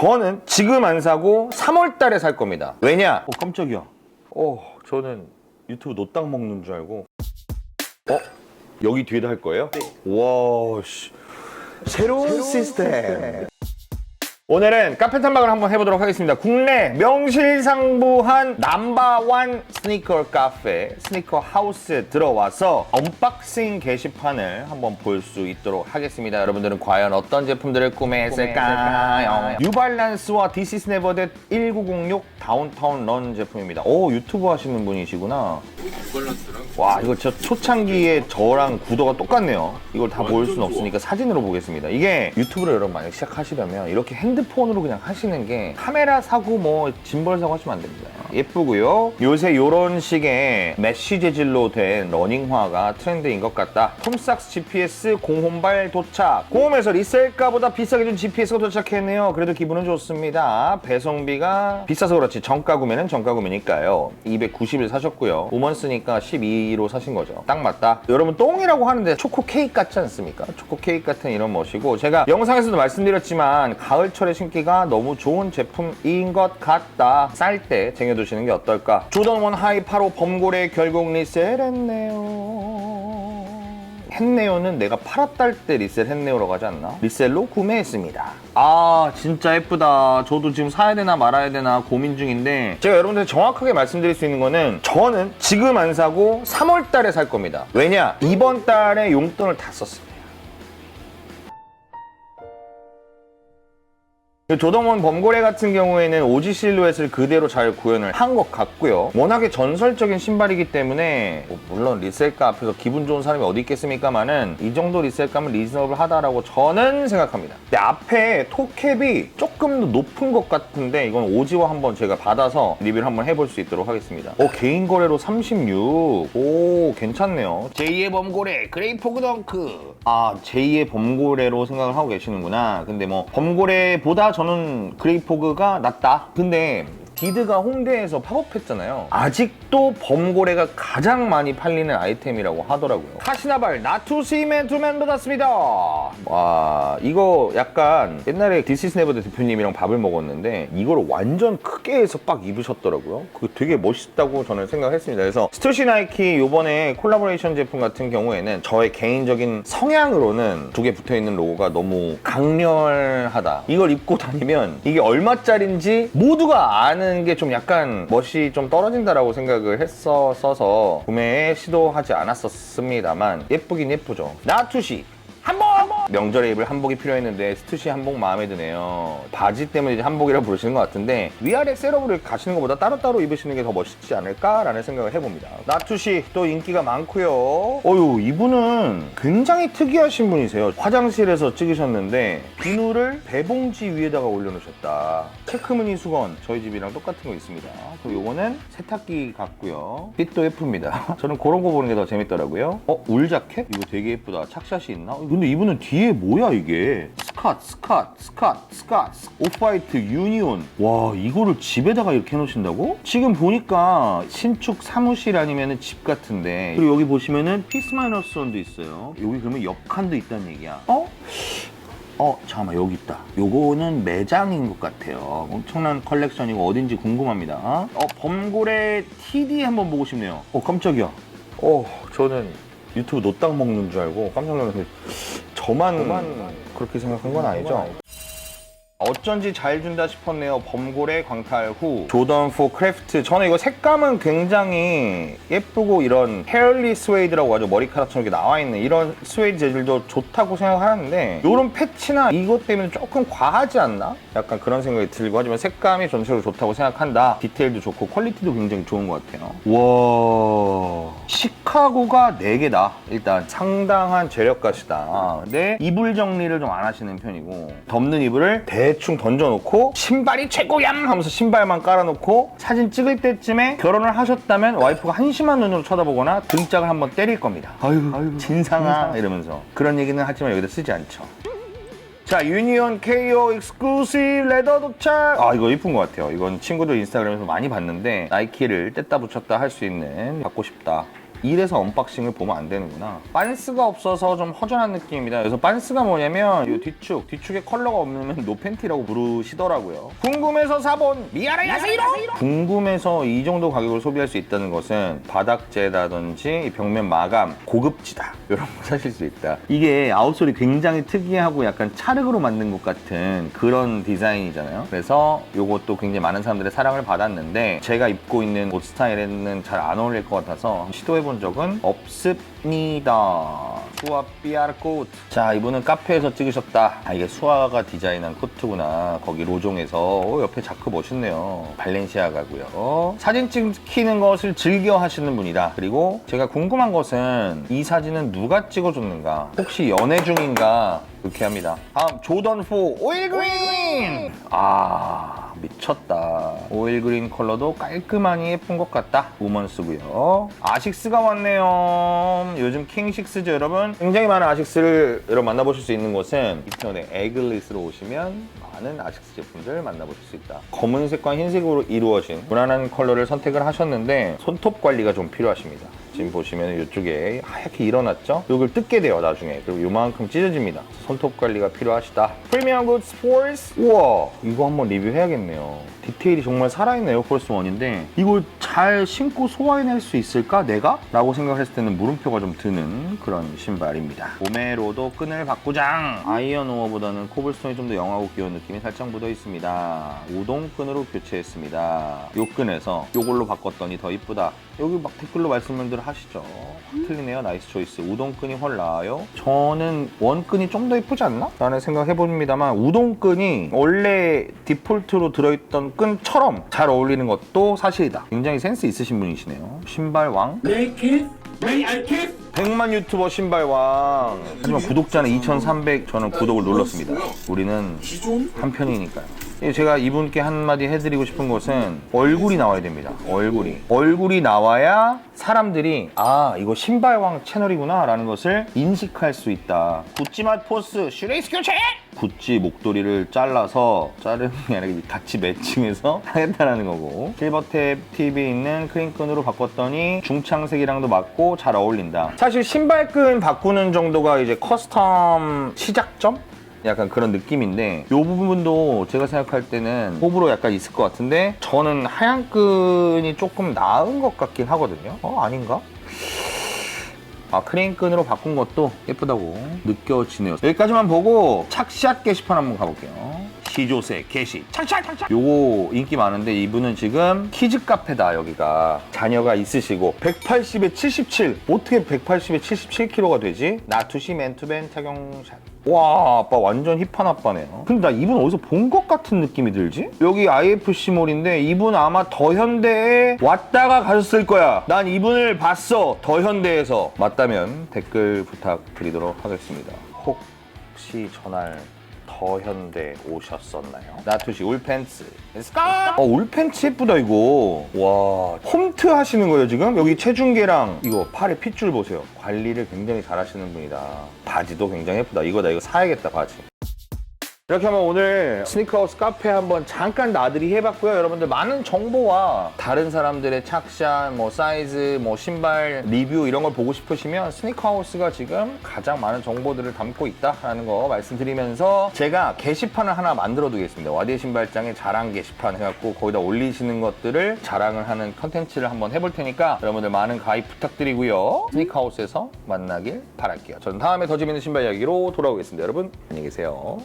저는 지금 안 사고 3월 달에 살 겁니다. 왜냐? 어, 깜짝이야. 어, 저는 유튜브 노땅 먹는 줄 알고. 어? 여기 뒤에다 할 거예요? 네. 와, 씨. 새로운, 시스템. 오늘은 카페 탐방을 한번 해보도록 하겠습니다. 국내 명실상부한 넘버원 스니커 카페, 스니커 하우스에 들어와서 언박싱 게시판을 한번 볼 수 있도록 하겠습니다. 여러분들은 과연 어떤 제품들을 구매했을까요? 뉴발란스와 This is Never That 1906 다운타운 런 제품입니다. 오, 유튜브 하시는 분이시구나. 와, 이거 진짜 초창기에 저랑 구도가 똑같네요. 이걸 다 볼 수는 없으니까 사진으로 보겠습니다. 이게 유튜브를 여러분 만약 시작하시려면 이렇게 핸드 폰으로 그냥 하시는 게 카메라 사고 뭐 짐벌 사고 하시면 안 됩니다. 예쁘고요. 요새 요런 식의 메쉬 재질로 된 러닝화가 트렌드인 것 같다. 톰삭스 GPS 공홈발 도착. 공홈에서 리셀가보다 비싸게 준 GPS가 도착했네요. 그래도 기분은 좋습니다. 배송비가 비싸서 그렇지 정가 구매는 정가 구매니까요. 290일 사셨고요. 5만 쓰니까 12로 사신 거죠. 딱 맞다. 여러분 똥이라고 하는데 초코 케이크 같지 않습니까? 초코 케이크 같은 이런 멋이고 제가 영상에서도 말씀드렸지만 가을철에 신기가 너무 좋은 제품인 것 같다. 쌀 때 쟁여 두시는 게 어떨까? 조던 원 하이 85 범고래 결국 리셀했네요. 했네요는 내가 팔았달 때 리셀 했네요라고 하지 않나? 리셀로 구매했습니다. 아 진짜 예쁘다. 저도 지금 사야 되나 말아야 되나 고민 중인데 제가 여러분들 정확하게 말씀드릴 수 있는 거는 저는 지금 안 사고 3월 달에 살 겁니다. 왜냐? 이번 달에 용돈을 다 썼습니 조동원 범고래 같은 경우에는 오지 실루엣을 그대로 잘 구현을 한 것 같고요. 워낙에 전설적인 신발이기 때문에 뭐 물론 리셀가 앞에서 기분 좋은 사람이 어디 있겠습니까만은 이 정도 리셀가면 리즈너블하다라고 저는 생각합니다. 근데 앞에 토캡이 조금 더 높은 것 같은데 이건 오지와 한번 제가 받아서 리뷰를 한번 해볼 수 있도록 하겠습니다. 오 개인 거래로 36. 오 괜찮네요. 제2의 범고래 그레이 포그 덩크. 아 제2의 범고래로 생각을 하고 계시는구나. 근데 뭐 범고래보다 저는 그레이포그가 낫다. 근데 디드가 홍대에서 팝업했잖아요. 아직도 범고래가 가장 많이 팔리는 아이템이라고 하더라고요. 카시나발 나투시맨 투맨 받았습니다. 와 이거 약간 옛날에 디시스 네버드 대표님이랑 밥을 먹었는데 이걸 완전 크게 해서 빡 입으셨더라고요. 그거 되게 멋있다고 저는 생각했습니다. 그래서 스투시 나이키 요번에 콜라보레이션 제품 같은 경우에는 저의 개인적인 성향으로는 두 개 붙어 있는 로고가 너무 강렬하다. 이걸 입고 다니면 이게 얼마짜린지 모두가 아는 게 좀 약간 멋이 좀 떨어진다라고 생각을 했었어서 구매에 시도하지 않았었습니다만 예쁘긴 예쁘죠. 나투시! 명절에 입을 한복이 필요했는데 스투시 한복 마음에 드네요. 바지 때문에 이제 한복이라고 부르시는 것 같은데 위아래 셋업을 가시는 것보다 따로따로 입으시는 게 더 멋있지 않을까라는 생각을 해봅니다. 나투시 또 인기가 많고요. 어유 이분은 굉장히 특이하신 분이세요. 화장실에서 찍으셨는데 비누를 배봉지 위에다가 올려놓으셨다. 체크무늬 수건 저희 집이랑 똑같은 거 있습니다. 그리고 요거는 세탁기 같고요. 빛도 예쁩니다. 저는 그런 거 보는 게 더 재밌더라고요. 어 울 자켓? 이거 되게 예쁘다. 착샷이 있나? 어, 근데 이분은 뒤에 뭐야 이게? 스캇, 스캇, 스캇, 스캇, 오프화이트, 유니온. 와 이거를 집에다가 이렇게 해놓으신다고? 지금 보니까 신축 사무실 아니면 집 같은데 그리고 여기 보시면은 피스 마이너스 원도 있어요. 여기 그러면 옆칸도 있다는 얘기야. 어? 어, 잠깐만, 여기 있다. 요거는 매장인 것 같아요. 엄청난 컬렉션이고 어딘지 궁금합니다. 어, 범고래 TD 한번 보고 싶네요. 어, 깜짝이야. 어, 저는 유튜브 노땅 먹는 줄 알고 깜짝 놀랐는데 저만, 그렇게 생각한 건 아니죠? 어쩐지 잘 준다 싶었네요. 범고래 광탈 후 조던 4 크래프트. 저는 이거 색감은 굉장히 예쁘고 이런 헤얼리 스웨이드라고 하죠. 머리카락처럼 이렇게 나와 있는 이런 스웨이드 재질도 좋다고 생각하는데 이런 패치나 이것 때문에 조금 과하지 않나? 약간 그런 생각이 들고 하지만 색감이 전체적으로 좋다고 생각한다. 디테일도 좋고 퀄리티도 굉장히 좋은 것 같아요. 와 시카고가 4개다. 일단 상당한 재력가시다. 근데 이불 정리를 좀 안 하시는 편이고 덮는 이불을 대충 던져놓고 신발이 최고얌 하면서 신발만 깔아놓고 사진 찍을 때쯤에 결혼을 하셨다면 와이프가 한심한 눈으로 쳐다보거나 등짝을 한번 때릴 겁니다. 아유, 진상아 이러면서 그런 얘기는 하지만 여기다 쓰지 않죠. 자, 유니온 KO 익스클루시브 레더 도착. 아, 이거 이쁜 것 같아요. 이건 친구들 인스타그램에서 많이 봤는데 나이키를 뗐다 붙였다 할 수 있는 갖고 싶다. 이래서 언박싱을 보면 안 되는구나. 빤스가 없어서 좀 허전한 느낌입니다. 그래서 빤스가 뭐냐면 이 뒤축, 뒤축에 컬러가 없으면 노팬티라고 부르시더라고요. 궁금해서 사본 미아라 야세이로! 궁금해서 이 정도 가격을 소비할 수 있다는 것은 바닥재라든지 이 벽면 마감, 고급지다. 이런 거 사실 수 있다. 이게 아웃솔이 굉장히 특이하고 약간 찰흙으로 만든 것 같은 그런 디자인이잖아요. 그래서 이것도 굉장히 많은 사람들의 사랑을 받았는데 제가 입고 있는 옷 스타일에는 잘 안 어울릴 것 같아서 시도해 본 적은 없습니다. 수아 삐아르 코트. 자, 이분은 카페에서 찍으셨다. 아, 이게 수아가 디자인한 코트구나. 거기 로종에서. 어, 옆에 자크 멋있네요. 발렌시아가고요. 사진 찍히는 것을 즐겨 하시는 분이다. 그리고 제가 궁금한 것은 이 사진은 누가 찍어줬는가? 혹시 연애 중인가? 이렇게 합니다. 다음 조던 4 오일 그린. 아 미쳤다. 오일 그린 컬러도 깔끔하니 예쁜 것 같다. 우먼스고요. 아식스가 왔네요. 요즘 킹식스죠 여러분. 굉장히 많은 아식스를 여러분 만나보실 수 있는 곳은 이태원의 에글리스로 오시면 많은 아식스 제품들 만나보실 수 있다. 검은색과 흰색으로 이루어진 무난한 컬러를 선택을 하셨는데 손톱 관리가 좀 필요하십니다. 지금 보시면 이쪽에 하얗게 일어났죠? 이걸 뜯게 돼요 나중에. 그리고 이만큼 찢어집니다. 손톱 관리가 필요하시다. 프리미엄 굿 스포츠? 우와 이거 한번 리뷰해야겠네요. 디테일이 정말 살아있는 에어포스 1인데. 이걸 잘 신고 소화해낼 수 있을까 내가? 라고 생각을 했을 때는 물음표가 좀 드는 그런 신발입니다. 오메로도 끈을 바꾸장 아이언 오어보다는 코블스톤이 좀 더 영하고 귀여운 느낌이 살짝 묻어 있습니다. 우동끈으로 교체했습니다. 요 끈에서 요걸로 바꿨더니 더 이쁘다. 여기 막 댓글로 말씀 들 하시죠. 확 틀리네요. 나이스 초이스. 우동끈이 훨 나아요. 저는 원끈이 좀 더 예쁘지 않나? 라는 생각 해봅니다만 우동끈이 원래 디폴트로 들어있던 끈처럼 잘 어울리는 것도 사실이다. 굉장히 센스 있으신 분이시네요. 신발왕. 내 킷, 왜 알킷? 100만 유튜버 신발왕. 하지만 구독자는 2,300 저는 구독을 눌렀습니다. 우리는 기존? 한 편이니까요. 예, 제가 이분께 한마디 해드리고 싶은 것은 얼굴이 나와야 됩니다. 얼굴이. 얼굴이 나와야 사람들이 아, 이거 신발왕 채널이구나 라는 것을 인식할 수 있다. 구찌맛 포스 슈레이스 교체! 구찌 목도리를 잘라서 자르는 게 아니라 같이 매칭해서 하겠다라는 거고 실버탭 팁이 있는 크림끈으로 바꿨더니 중창색이랑도 맞고 잘 어울린다. 사실 신발끈 바꾸는 정도가 이제 커스텀 시작점? 약간 그런 느낌인데 이 부분도 제가 생각할 때는 호불호 약간 있을 것 같은데 저는 하얀 끈이 조금 나은 것 같긴 하거든요. 어 아닌가? 아 크레인끈으로 바꾼 것도 예쁘다고 느껴지네요. 여기까지만 보고 착샷 게시판 한번 가볼게요 게시. 착착 착착 요거 인기 많은데 이분은 지금 키즈 카페다 여기가. 자녀가 있으시고 180에 77 어떻게 180에 77kg가 되지? 나투시 맨투맨 착용샷. 와 아빠 완전 힙한 아빠네요 근데 나 이분 어디서 본 것 같은 느낌이 들지? 여기 IFC몰인데 이분 아마 더현대에 왔다가 가셨을 거야. 난 이분을 봤어 더현대에서. 맞다면 댓글 부탁드리도록 하겠습니다. 혹시 전날 더현대 오셨었나요? 나투시 울펜츠. 스카! 어 울펜츠 예쁘다 이거. 와 홈트 하시는 거예요 지금? 여기 체중계랑 이거 팔에 핏줄 보세요. 관리를 굉장히 잘 하시는 분이다. 바지도 굉장히 예쁘다. 이거 나 이거 사야겠다 바지 이렇게 하면 오늘 스니커하우스 카페 한번 잠깐 나들이 해봤고요. 여러분들 많은 정보와 다른 사람들의 착샷, 뭐 사이즈, 뭐 신발 리뷰 이런 걸 보고 싶으시면 스니커하우스가 지금 가장 많은 정보들을 담고 있다라는 거 말씀드리면서 제가 게시판을 하나 만들어 두겠습니다. 와디의 신발장의 자랑 게시판 해갖고 거기다 올리시는 것들을 자랑을 하는 컨텐츠를 한번 해볼 테니까 여러분들 많은 가입 부탁드리고요. 스니커하우스에서 만나길 바랄게요. 저는 다음에 더 재밌는 신발 이야기로 돌아오겠습니다. 여러분 안녕히 계세요.